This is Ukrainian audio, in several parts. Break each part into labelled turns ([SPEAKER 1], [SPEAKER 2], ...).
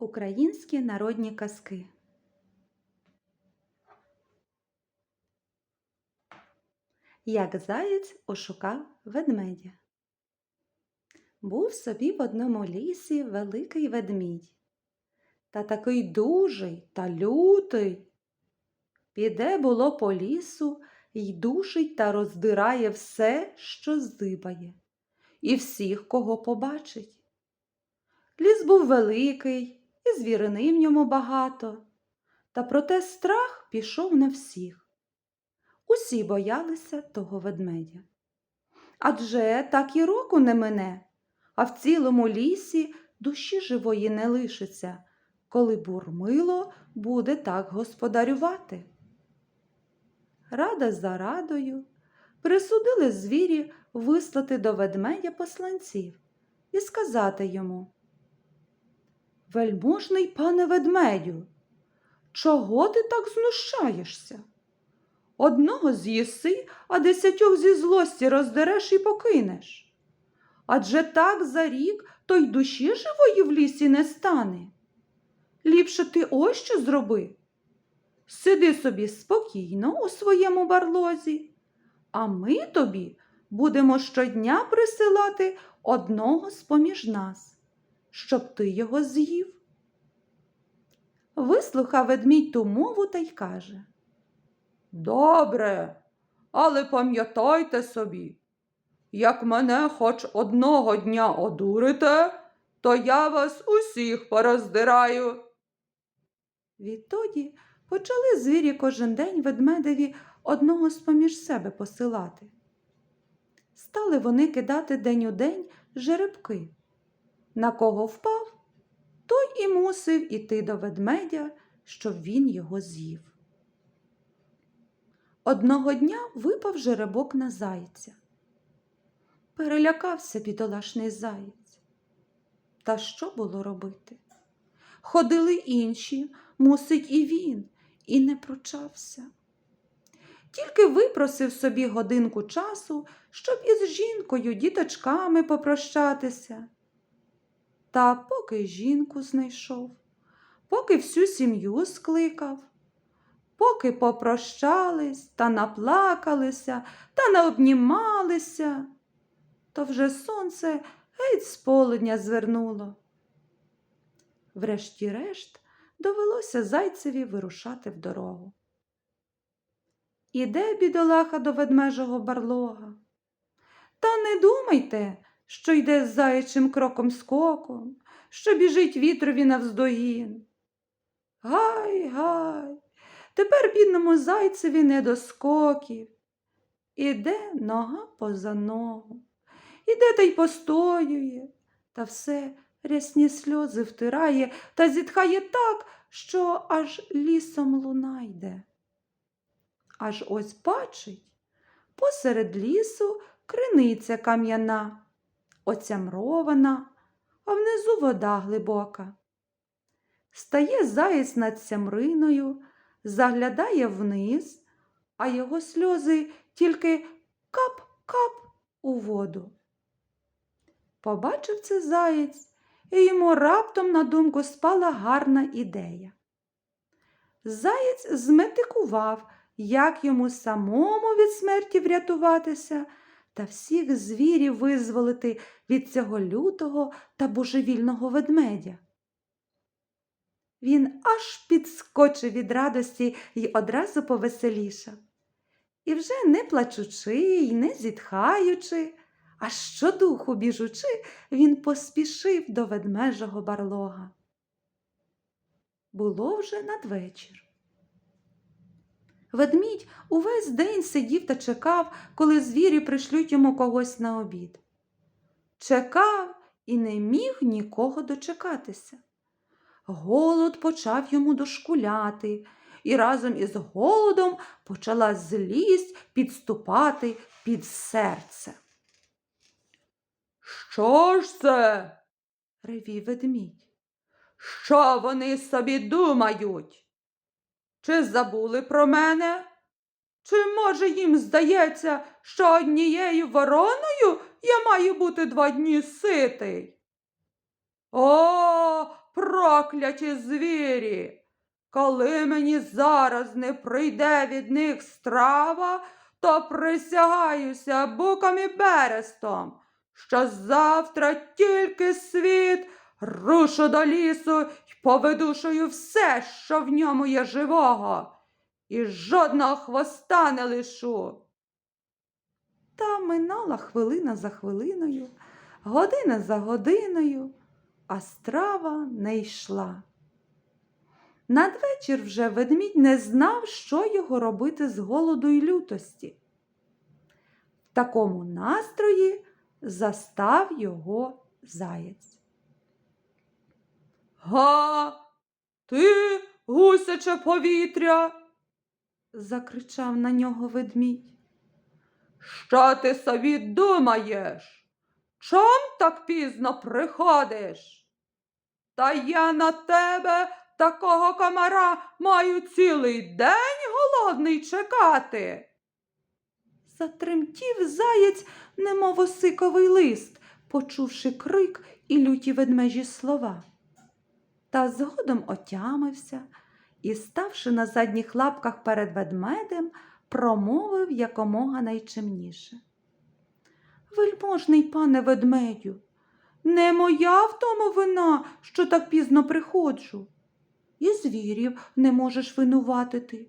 [SPEAKER 1] Українські народні казки. Як заєць ошукав ведмедя. Був собі в одному лісі великий ведмідь. Та такий дужий та лютий. Піде було по лісу й душить та роздирає все, що здибає, і всіх, кого побачить. Ліс був великий, і звірини в ньому багато, та проте страх пішов на всіх. Усі боялися того ведмедя. Адже так і року не мине, а в цілому лісі душі живої не лишиться, коли бурмило буде так господарювати. Рада за радою присудили звірі вислати до ведмедя посланців і сказати йому Вельможний пане ведмедю, чого ти так знущаєшся? Одного з'їси, а десятьох зі злості роздереш і покинеш. Адже так за рік то й душі живої в лісі не стане. Ліпше ти ось що зроби. Сиди собі спокійно у своєму барлозі, а ми тобі будемо щодня присилати одного з поміж нас, щоб ти його з'їв. Вислухав ведмідь ту мову та й каже Добре, але пам'ятайте собі, як мене хоч одного дня одурите, то я вас усіх пороздираю. Відтоді почали звірі кожен день ведмедеві одного з поміж себе посилати. Стали вони кидати день у день жеребки. На кого впав, той і мусив іти до ведмедя, щоб він його з'їв. Одного дня випав жеребок на зайця. Перелякався бідолашний заєць. Та що було робити? Ходили інші, мусить і він, і не пручався. Тільки випросив собі годинку часу, щоб із жінкою, діточками попрощатися. Та поки жінку знайшов, поки всю сім'ю скликав, поки попрощались та наплакалися та наобнімалися, то вже сонце геть з полудня звернуло. Врешті-решт довелося зайцеві вирушати в дорогу. Іде бідолаха до ведмежого барлога. Та не думайте, що йде з заячим кроком скоком, що біжить вітрові навздогін. Гай, гай, тепер бідному зайцеві не до скоків. Іде нога поза ногу, іде та й постоює, та все рясні сльози втирає та зітхає так, що аж лісом луна йде. Аж ось бачить, посеред лісу криниця кам'яна, оцямрована, а внизу вода глибока. Стає заєць над цямриною, заглядає вниз, а його сльози тільки кап-кап у воду. Побачив це заєць, і йому раптом на думку спала гарна ідея. Заєць зметикував, як йому самому від смерті врятуватися та всіх звірів визволити від цього лютого та божевільного ведмедя. Він аж підскочив від радості й одразу повеселішав. І вже не плачучи й не зітхаючи, а щодуху біжучи, він поспішив до ведмежого барлога. Було вже надвечір. Ведмідь увесь день сидів та чекав, коли звірі пришлють йому когось на обід. Чекав і не міг нікого дочекатися. Голод почав йому дошкуляти, і разом із голодом почала злість підступати під серце. Що ж це? ревів ведмідь. Що вони собі думають? Чи забули про мене? Чи, може, їм здається, що однією вороною я маю бути два дні ситий? О,
[SPEAKER 2] прокляті звірі. Коли мені зараз не прийде від них страва, то присягаюся буком і берестом, що завтра тільки світ рушу до лісу й повидушую все, що в ньому є живого, і жодного хвоста не лишу.
[SPEAKER 1] Та минала хвилина за хвилиною, година за годиною, а страва не йшла. Надвечір вже ведмідь не знав, що його робити з голоду й лютості. В такому настрої застав його заєць.
[SPEAKER 2] Га, ти, гусяче повітря,
[SPEAKER 1] закричав на нього ведмідь.
[SPEAKER 2] що ти собі думаєш? Чом так пізно приходиш? Та я на тебе, такого комара, маю цілий день голодний чекати.
[SPEAKER 1] Затремтів заєць, немов осиковий лист, почувши крик і люті ведмежі слова. Та згодом отямився і, ставши на задніх лапках перед ведмедем, промовив якомога найчимніше. Вельможний пане ведмедю, не моя в тому вина, що так пізно приходжу. І звірів не можеш винуватити.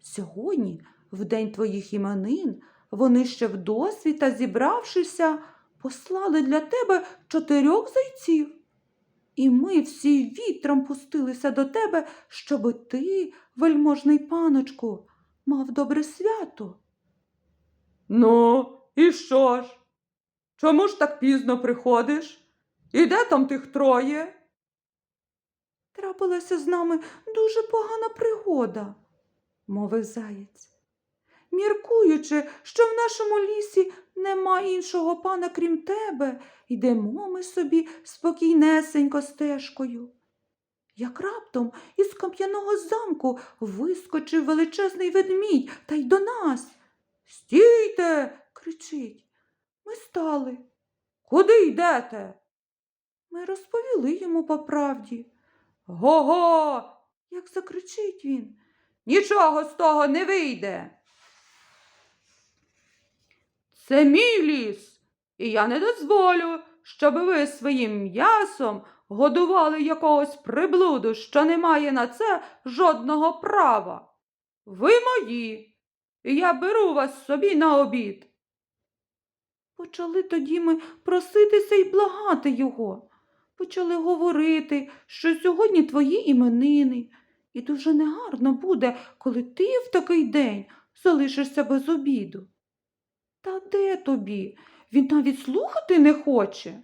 [SPEAKER 1] Сьогодні, в день твоїх іменин, вони ще вдосвіта, зібравшися, послали для тебе чотирьох зайців. І ми всі вітром пустилися до тебе, щоби ти, вельможний паночку, мав добре свято.
[SPEAKER 2] Ну, і що ж? Чому ж так пізно приходиш? І де там тих троє?
[SPEAKER 1] Трапилася з нами дуже погана пригода, мовив заєць. Міркуючи, що в нашому лісі нема іншого пана, крім тебе, йдемо ми собі спокійнесенько стежкою. Як раптом із кам'яного замку вискочив величезний ведмідь та й до нас. Стійте. кричить. Ми стали.
[SPEAKER 2] Куди йдете?
[SPEAKER 1] Ми розповіли йому по правді.
[SPEAKER 2] Го-го!
[SPEAKER 1] Як закричить він.
[SPEAKER 2] Нічого з того не вийде. Це мій ліс, і я не дозволю, щоб ви своїм м'ясом годували якогось приблуду, що не має на це жодного права. Ви мої, і я беру вас собі на обід.
[SPEAKER 1] Почали тоді ми проситися й благати його. Почали говорити, що сьогодні твої іменини, і дуже негарно буде, коли ти в такий день залишишся без обіду. Та де тобі? Він навіть слухати не хоче.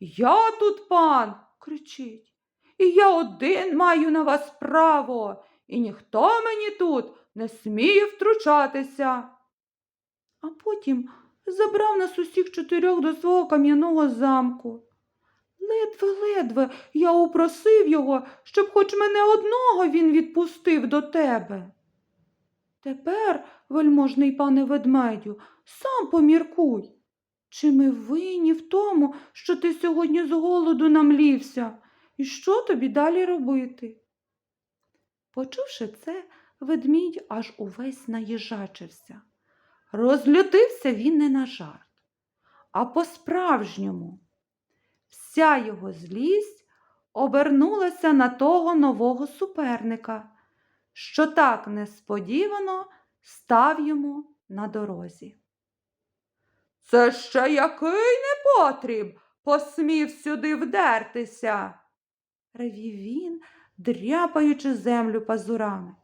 [SPEAKER 2] Я тут пан,
[SPEAKER 1] кричить.
[SPEAKER 2] і я один маю на вас право, і ніхто мені тут не сміє втручатися.
[SPEAKER 1] А потім забрав нас усіх чотирьох до свого кам'яного замку. Ледве-ледве я упросив його, щоб хоч мене одного він відпустив до тебе. Тепер, вельможний пане ведмедю, сам поміркуй. Чи ми винні в тому, що ти сьогодні з голоду намлівся, і що тобі далі робити? Почувши це, ведмідь аж увесь наїжачився. Розлютився він не на жарт, а по-справжньому. Вся його злість обернулася на того нового суперника, що так несподівано став йому на дорозі.
[SPEAKER 2] Це ще який непотріб посмів сюди вдертися.
[SPEAKER 1] ревів він, дряпаючи землю пазурами.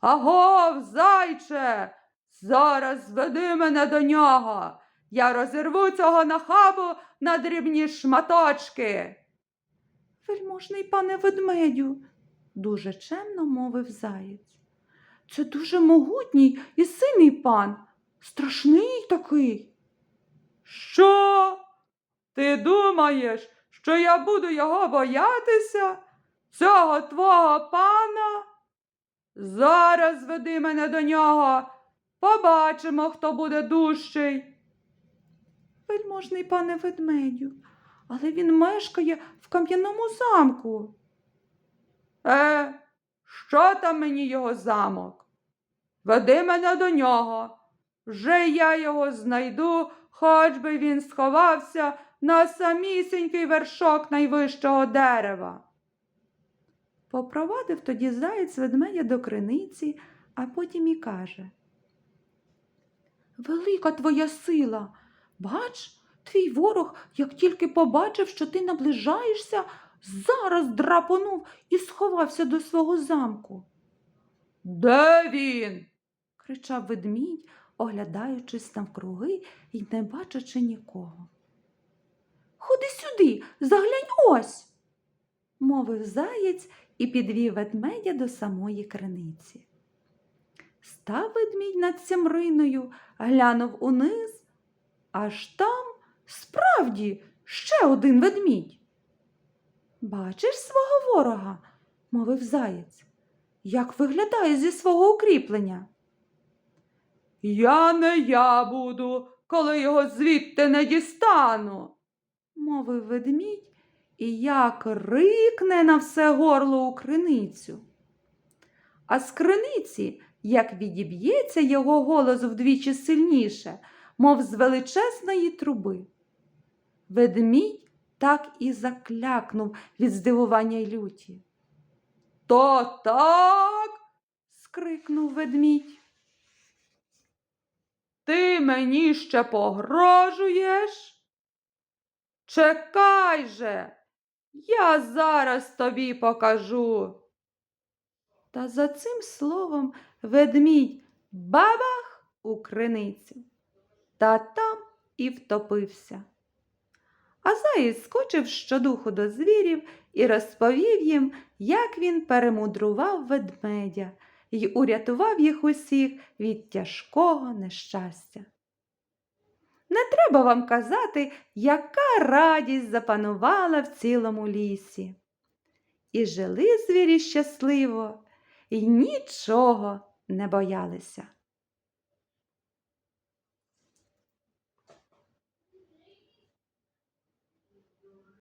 [SPEAKER 2] Агов, зайче, зараз веди мене до нього. Я розірву цього нахабу на дрібні шматочки.
[SPEAKER 1] Вельможний пане ведмедю, дуже чемно мовив заєць. Це дуже могутній і сильний пан, страшний такий.
[SPEAKER 2] Що? Ти думаєш, що я буду його боятися? Цього твого пана? Зараз веди мене до нього. Побачимо, хто буде дужчий.
[SPEAKER 1] Вельможний пане ведмедю,
[SPEAKER 2] але він мешкає в кам'яному замку. Е, що там мені його замок? Веди мене до нього. Вже я його знайду, хоч би він сховався на самісінький вершок найвищого дерева. Попровадив тоді заєць ведмедя до криниці, а потім і каже. Велика твоя сила. Бач, твій ворог, як тільки побачив, що ти наближаєшся, зараз драпонув і сховався до свого замку. Де він? кричав ведмідь, оглядаючись навкруги і не бачачи нікого. Ходи сюди, заглянь ось, мовив заєць і підвів ведмедя до самої криниці. Став ведмідь над сямриною, глянув униз, аж там справді ще один ведмідь. Бачиш свого ворога, мовив заєць, як виглядає зі свого укріплення. Я не я буду, коли його звідти не дістану, мовив ведмідь і як рикне на все горло у криницю. А з криниці, як відіб'ється його голос вдвічі сильніше, мов з величезної труби. Ведмідь так і заклякнув від здивування й люті. То так. скрикнув ведмідь. Ти мені ще погрожуєш? Чекай же, я зараз тобі покажу. Та за цим словом ведмідь бабах у криницю, та там і втопився. А заєць скочив щодуху до звірів і розповів їм, як він перемудрував ведмедя і урятував їх усіх від тяжкого нещастя. Не треба вам казати, яка радість запанувала в цілому лісі. І жили звірі щасливо, і нічого не боялися.